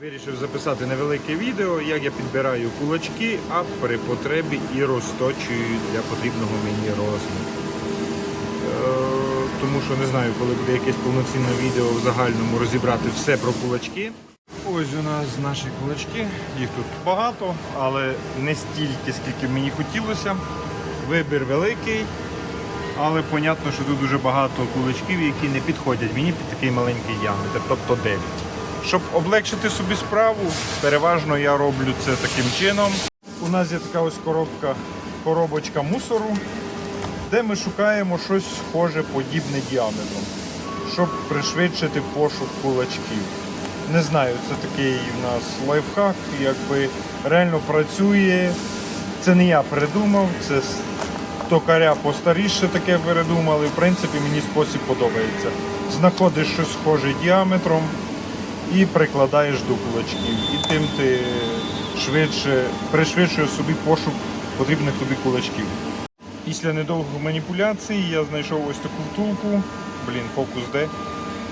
Вирішив записати невелике відео, як я підбираю кулачки, а при потребі і розточую для потрібного мені розміру. Е, Тому що не знаю, коли буде якесь повноцінне відео в загальному розібрати все про кулачки. Ось у нас наші кулачки. Їх тут багато, але не стільки, скільки мені хотілося. Вибір великий, але понятно, що тут дуже багато кулачків, які не підходять мені під такий маленький діаметр, тобто 9. Щоб облегшити собі справу, переважно я роблю це таким чином. У нас є така ось коробка, коробочка мусору, де ми шукаємо щось схоже, подібне діаметром, щоб пришвидшити пошук кулачків. Не знаю, це такий у нас лайфхак, якби реально працює. Це не я придумав, це токаря постаріше таке придумали. В принципі, мені спосіб подобається. Знаходиш щось схоже діаметром і прикладаєш до кулачків. І тим ти швидше пришвидшуєш собі пошук потрібних тобі кулачків. Після недовгих маніпуляцій я знайшов ось таку втулку. Блін, фокус де.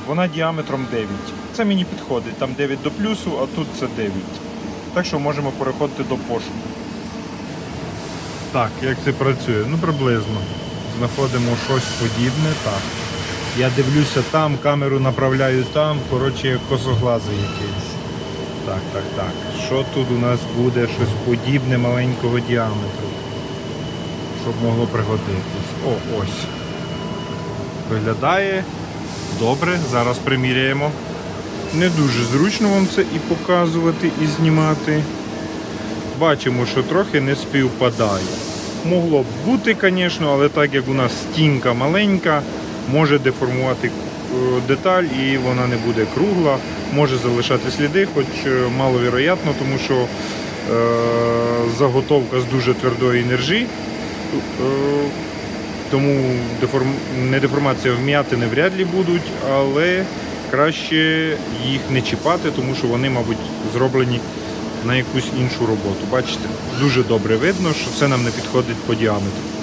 Вона діаметром 9. Це мені підходить. Там 9 до плюсу, а тут це 9. Так що можемо переходити до пошуку. Так, як це працює? Ну приблизно. Знаходимо щось подібне. Так. Я дивлюся там, камеру направляю там, коротше, косоглазий якийсь. Так, так, так. Що тут у нас буде щось подібне маленького діаметру? Щоб могло пригодитись. О, ось. Виглядає добре, зараз приміряємо. Не дуже зручно вам це і показувати, і знімати. Бачимо, що трохи не співпадає. Могло б бути, звісно, але так як у нас стінка маленька, може деформувати е, деталь і вона не буде кругла, може залишати сліди, хоч е, маловіроятно, тому що е, заготовка з дуже твердої нержі. Тому не деформація вм'ятини вряд ли будуть, але краще їх не чіпати, тому що вони, мабуть, зроблені на якусь іншу роботу. Бачите, дуже добре видно, що це нам не підходить по діаметру.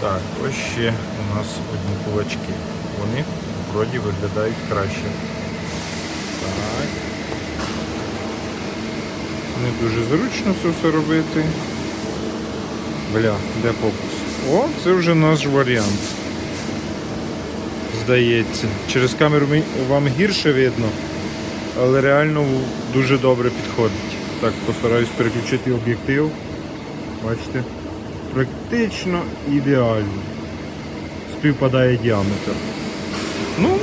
Так, ось ще у нас одні кулачки. Вони вроді виглядають краще. Так. Не дуже зручно це все робити. Бля, де фокус? О, це вже наш варіант. Здається. Через камеру вам гірше видно, але реально дуже добре підходить. Так, постараюсь переключити об'єктив. Бачите? Практично ідеально. Співпадає діаметр. Ну,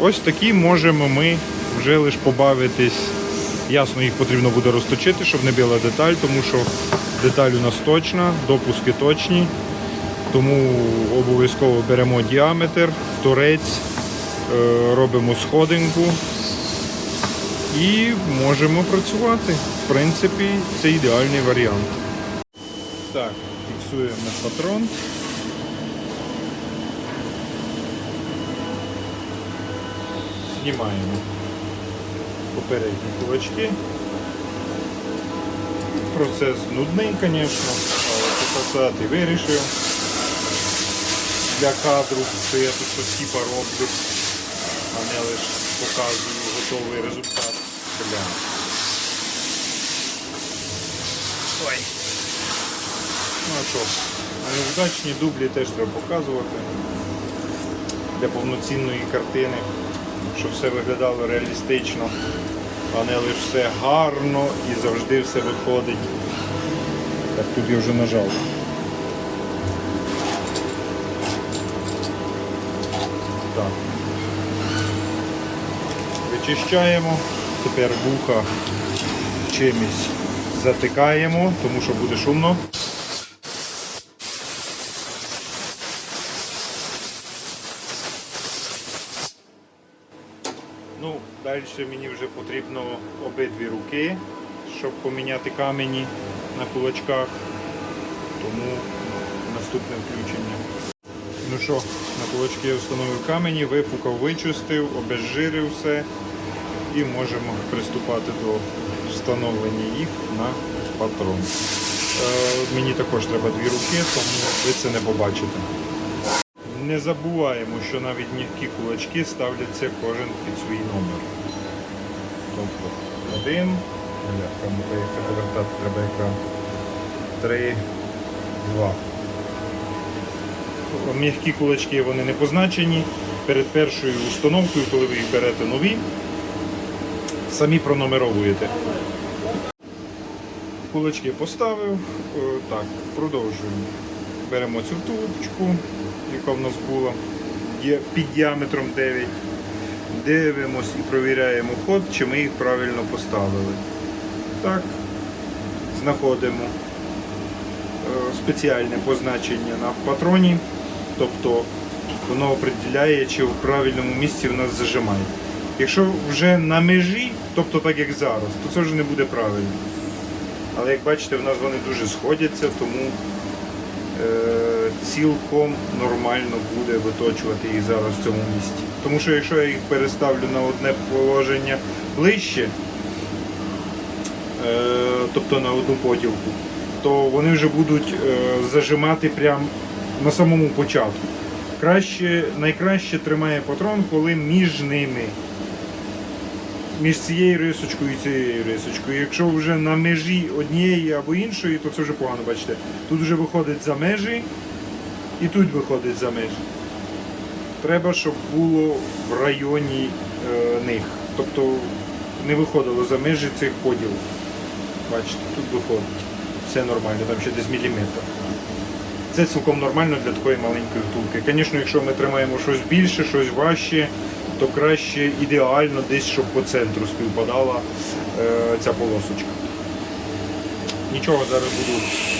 ось такі можемо ми вже лише побавитись. Ясно, їх потрібно буде розточити, щоб не біла деталь, тому що деталь у нас точна, допуски точні. Тому обов'язково беремо діаметр, торець, е, робимо сходинку і можемо працювати. В принципі, це ідеальний варіант. Так, фіксуємо патрон. Знімаємо попередні кулачки. Процес нудний, звісно, але показати вирішив. Для кадру, що я тут типа роблю, а не лише показую готовий результат. Бля. Ой. Ну а що, невдачні дублі теж треба показувати для повноцінної картини, щоб все виглядало реалістично, а не лише все гарно і завжди все виходить. Так тут я вже нажав. Так. Вичищаємо. Тепер вуха чимось затикаємо, тому що буде шумно. Ну, далі мені вже потрібно обидві руки, щоб поміняти камені на кулачках. Тому наступне включення. Ну що, на кулачки я встановив камені, випукав, вичистив, обезжирив все і можемо приступати до встановлення їх на патрон. Е, мені також треба дві руки, тому ви це не побачите. Не забуваємо, що навіть м'які кулачки ставляться кожен під свій номер. Тобто Один. Там повертати треба екран. Три. Два. М'які кулачки вони не позначені. Перед першою установкою, коли ви їх берете нові, самі пронумеровуєте. Кулачки поставив. Е, Так, продовжуємо. Беремо цю втулочку, яка в нас була є під діаметром 9. Дивимось і провіряємо ход, чи ми їх правильно поставили. Так, знаходимо е, спеціальне позначення на патроні, тобто воно определяє, чи в правильному місці в нас зажимає. Якщо вже на межі, тобто так як зараз, то це вже не буде правильно. Але як бачите, в нас вони дуже сходяться, тому е, цілком нормально буде виточувати їх зараз в цьому місці. Тому що якщо я їх переставлю на одне положення ближче, е, тобто на одну поділку, то вони вже будуть е, зажимати прямо на самому початку. Краще, найкраще тримає патрон, коли між ними між цією рисочкою і цією рисочкою. Якщо вже на межі однієї або іншої, то це вже погано бачите. Тут вже виходить за межі і тут виходить за межі. Треба, щоб було в районі е, них. Тобто не виходило за межі цих поділів. Бачите, тут виходить. Все нормально, там ще десь міліметр. Це цілком нормально для такої маленької втулки. Звісно, якщо ми тримаємо щось більше, щось важче, то краще ідеально десь, щоб по центру співпадала е, ця полосочка. Нічого, зараз буду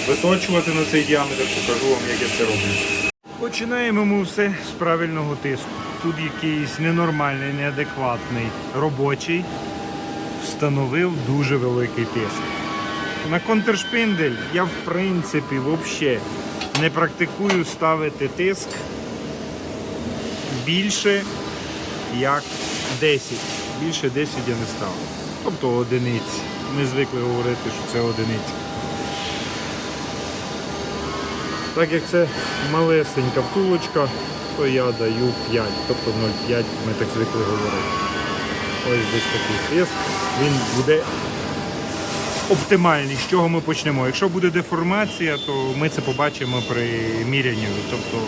виточувати на цей діаметр, покажу вам, як я це роблю. Починаємо ми все з правильного тиску. Тут якийсь ненормальний, неадекватний робочий встановив дуже великий тиск. На контршпиндель я в принципі взагалі не практикую ставити тиск більше як 10. Більше 10 я не ставлю. Тобто одиниці. Ми звикли говорити, що це одиниці. Так як це малесенька втулочка, то я даю 5, тобто 0,5 ми так звикли говорити. Ось десь такий тиск. Він буде оптимальний. З чого ми почнемо? Якщо буде деформація, то ми це побачимо при мірянні, тобто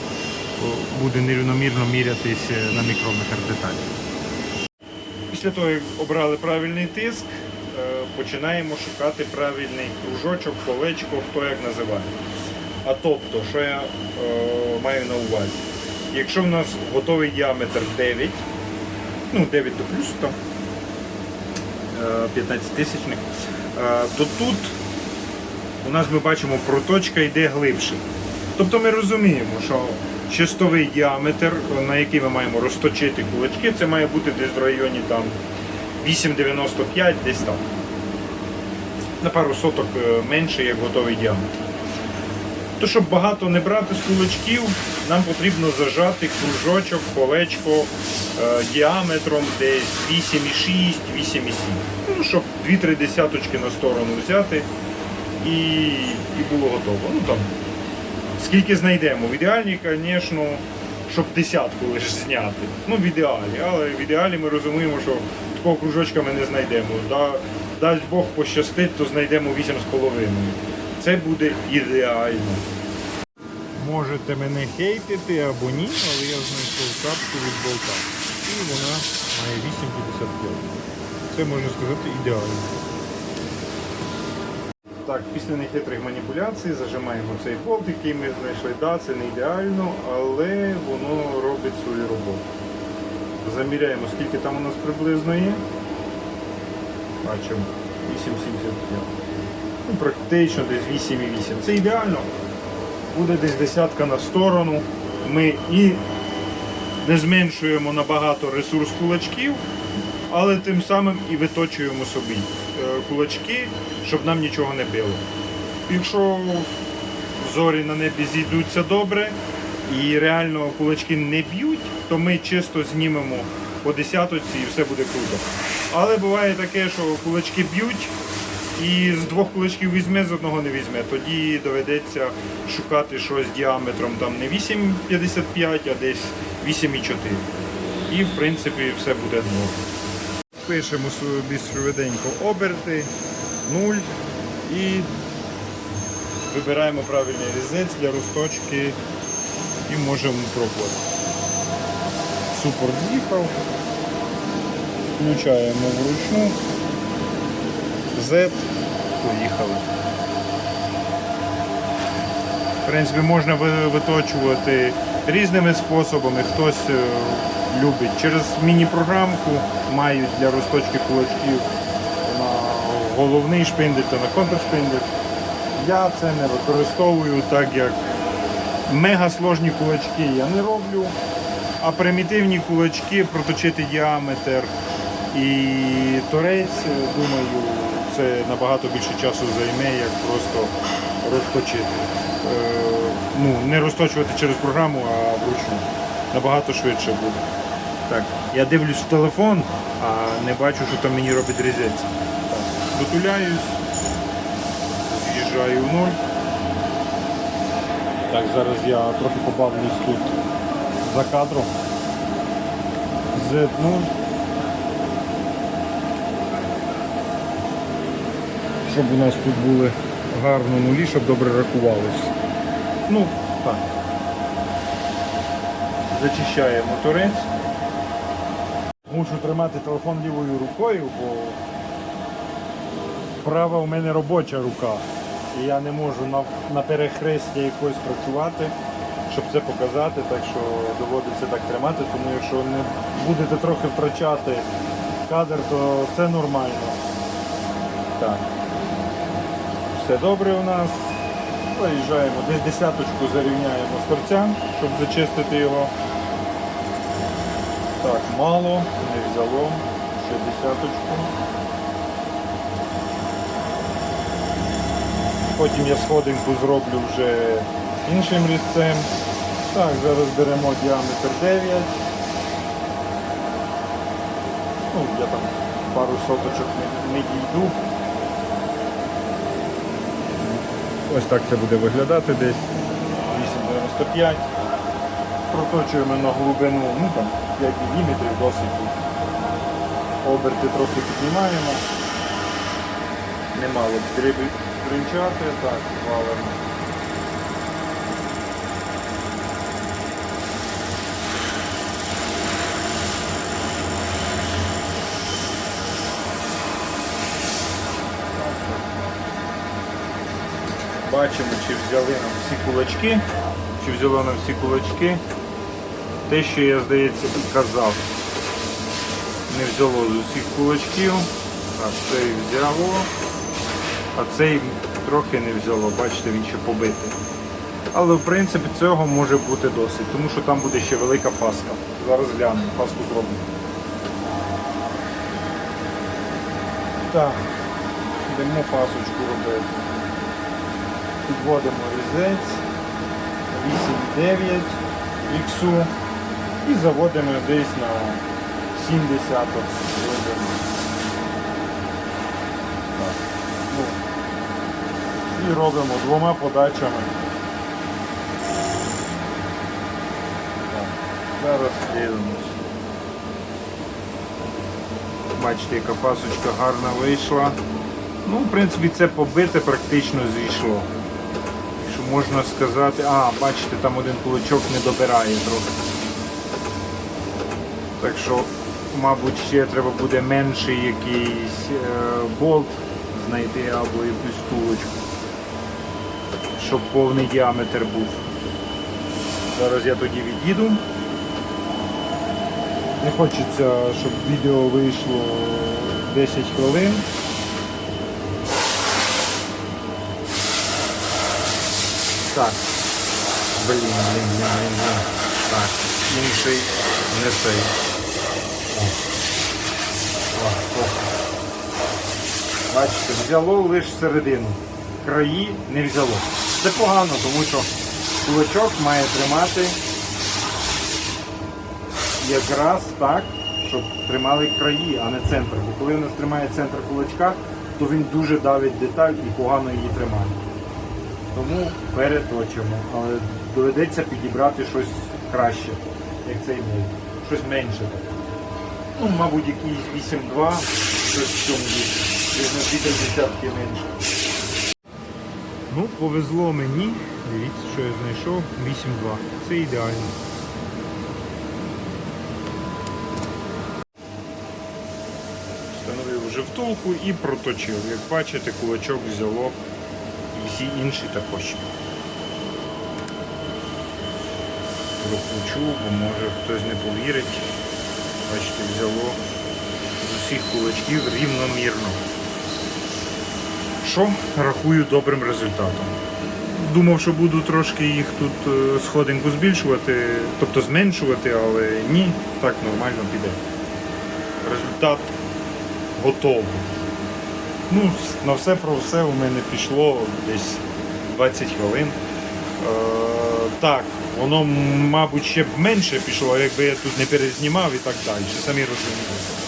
буде нерівномірно мірятись на мікрометр деталі. Після того, як обрали правильний тиск, е, починаємо шукати правильний кружочок, колечко, хто як називає. А тобто, що я е, маю на увазі? Якщо в нас готовий діаметр 9, ну 9 до плюсу там, е, 15 тисячних, е, то тут у нас ми бачимо проточка йде глибше. Тобто ми розуміємо, що чистовий діаметр, на який ми маємо розточити кулачки, це має бути десь в районі там 8,95, десь там. На пару соток е, менше, як готовий діаметр. То, щоб багато не брати з кулачків, нам потрібно зажати кружочок, колечко е, діаметром десь 8,6, 8,7. Ну, щоб 2-3 десяточки на сторону взяти і, і було готово. Ну, там, скільки знайдемо. В ідеалі, звісно, щоб десятку лише зняти. Ну, в ідеалі. Але в ідеалі ми розуміємо, що такого кружочка ми не знайдемо. Да, дасть Бог пощастить, то знайдемо 8,5. Це буде ідеально. Можете мене хейтити або ні, але я знайшов капку від болта. І вона має 8,55. Це можна сказати ідеально. Так, після нехитрих маніпуляцій зажимаємо цей болт, який ми знайшли. Да, це не ідеально, але воно робить свою роботу. Заміряємо, скільки там у нас приблизно є. Бачимо 8,75. Ну, практично десь 8,8. Це ідеально. Буде десь десятка на сторону. Ми і не зменшуємо набагато ресурс кулачків, але тим самим і виточуємо собі е, кулачки, щоб нам нічого не било. Якщо зорі на небі зійдуться добре і реально кулачки не б'ють, то ми чисто знімемо по десяточці і все буде круто. Але буває таке, що кулачки б'ють і з двох кулачків візьме, з одного не візьме. Тоді доведеться шукати щось діаметром там не 8,55, а десь 8,4. І в принципі все буде норм. Пишемо собі швиденько оберти, 0 і вибираємо правильний різець для розточки і можемо пробувати. Супорт з'їхав. Включаємо вручну. Z. Поїхали. В принципі, можна виточувати різними способами. Хтось е, любить через міні-програмку, мають для розточки кулачків на головний шпиндель та на контршпиндель. Я це не використовую, так як мега сложні кулачки я не роблю, а примітивні кулачки проточити діаметр і торець, е, думаю, це набагато більше часу займе, як просто розточити. Е, ну, не розточувати через програму, а вручну. Набагато швидше буде. Так, я дивлюсь в телефон, а не бачу, що там мені робить різець. Дотуляюсь, з'їжджаю в нуль. Так, зараз я трохи побавлюсь тут за кадром. Z0. Щоб у нас тут були гарно нулі, щоб добре рахувалось. Ну, так. Зачищаємо торець. Мушу тримати телефон лівою рукою, бо права у мене робоча рука. І я не можу на, на перехресті якось працювати, щоб це показати, так що доводиться так тримати, тому якщо не будете трохи втрачати кадр, то це нормально. Так. Все добре у нас. Виїжджаємо, десь десяточку зарівняємо з торця, щоб зачистити його. Так, мало, не взяло. Ще десяточку. Потім я сходинку зроблю вже іншим різцем. Так, зараз беремо діаметр 9. Ну, я там пару соточок не, не дійду. Ось так це буде виглядати десь 8,95. Проточуємо на глибину, ну там 5 мм досить. Оберти трохи піднімаємо. Немало треба кринчати, так, валимо. Бачимо, чи взяли нам всі кулачки, чи взяло нам всі кулачки. Те, що я, здається, і казав. Не взяло з усіх кулачків, а цей взяло, а цей трохи не взяло, бачите, він ще побитий. Але в принципі цього може бути досить, тому що там буде ще велика фаска. Зараз глянемо, фаску зробимо. Так, йдемо фасочку робити. Підводимо різець 8,9 іксу і заводимо десь на 70 глибину. Ну, і робимо двома подачами. Так. Зараз дивимось. Бачите, яка пасочка гарна вийшла. Ну, в принципі, це побите практично зійшло. Можна сказати, а, бачите, там один кулачок не добирає трохи. Так що, мабуть, ще треба буде менший якийсь е, болт знайти або якусь тулочку, щоб повний діаметр був. Зараз я тоді від'їду. Не хочеться, щоб відео вийшло 10 хвилин. Так. Блін, блін, блін, блін. Так, інший не цей. Бачите, взяло лише середину. Краї не взяло. Це погано, тому що кулачок має тримати якраз так, щоб тримали краї, а не центр. Бо коли у нас тримає центр кулачка, то він дуже давить деталь і погано її тримає. Тому переточимо. Але доведеться підібрати щось краще, як цей був. Щось менше. Ну, мабуть, якийсь 8-2, щось в цьому на 2 десятки менше. Ну, повезло мені. Дивіться, що я знайшов. 8-2. Це ідеально. Встановив вже втулку і проточив. Як бачите, кулачок взяло всі інші також. Прокручу, бо може хтось не повірить. Бачите, взяло з усіх кулачків рівномірно. Що рахую добрим результатом. Думав, що буду трошки їх тут е, сходинку збільшувати, тобто зменшувати, але ні, так нормально піде. Результат готовий. Ну, на все про все у мене пішло десь 20 хвилин. Е, так, воно, мабуть, ще б менше пішло, якби я тут не перезнімав і так далі. Самі розумієте.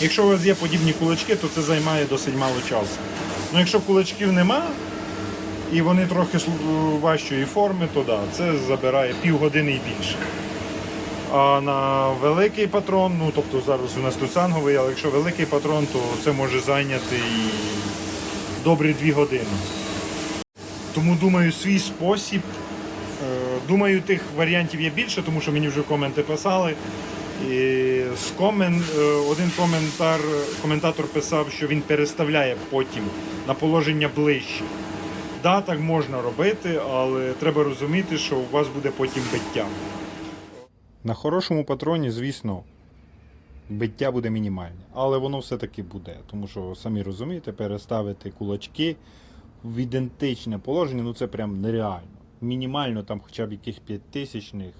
Якщо у вас є подібні кулачки, то це займає досить мало часу. Ну, якщо кулачків нема, і вони трохи важчої форми, то да, це забирає півгодини і більше. А на великий патрон, ну тобто зараз у нас тут санговий, але якщо великий патрон, то це може зайняти і добрі дві години. Тому думаю, свій спосіб. Е, Думаю, тих варіантів є більше, тому що мені вже коменти писали. І з комен, е, один коментар, коментатор писав, що він переставляє потім на положення ближче. Да, так можна робити, але треба розуміти, що у вас буде потім биття. На хорошому патроні, звісно, биття буде мінімальне, але воно все-таки буде. Тому що, самі розумієте, переставити кулачки в ідентичне положення, ну це прям нереально. Мінімально там хоча б яких п'ятитисячних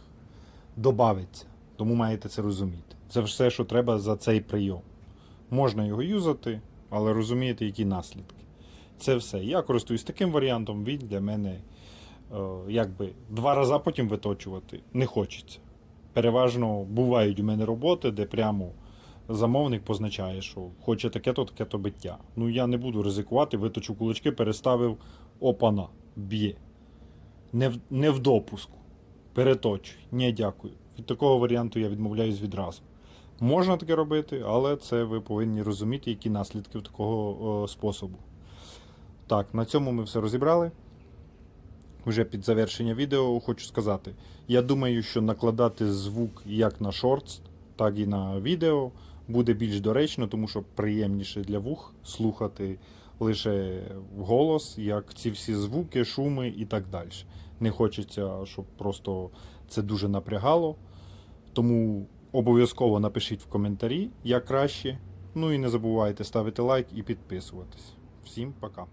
додається. Тому маєте це розуміти. Це все, що треба за цей прийом. Можна його юзати, але розумієте, які наслідки. Це все. Я користуюсь таким варіантом, він для мене е, якби два рази потім виточувати не хочеться. Переважно бувають у мене роботи, де прямо замовник позначає, що хоче таке-то, таке-то биття. Ну я не буду ризикувати, виточу кулачки, переставив опана, б'є. Не в, не в допуску. Переточуй. Ні, дякую. Від такого варіанту я відмовляюсь відразу. Можна таке робити, але це ви повинні розуміти, які наслідки такого о, способу. Так, на цьому ми все розібрали. Вже під завершення відео хочу сказати: я думаю, що накладати звук як на шортс, так і на відео буде більш доречно, тому що приємніше для вух слухати лише вголос, як ці всі звуки, шуми і так далі. Не хочеться, щоб просто це дуже напрягало. Тому обов'язково напишіть в коментарі, як краще. Ну і не забувайте ставити лайк і підписуватись. Всім пока.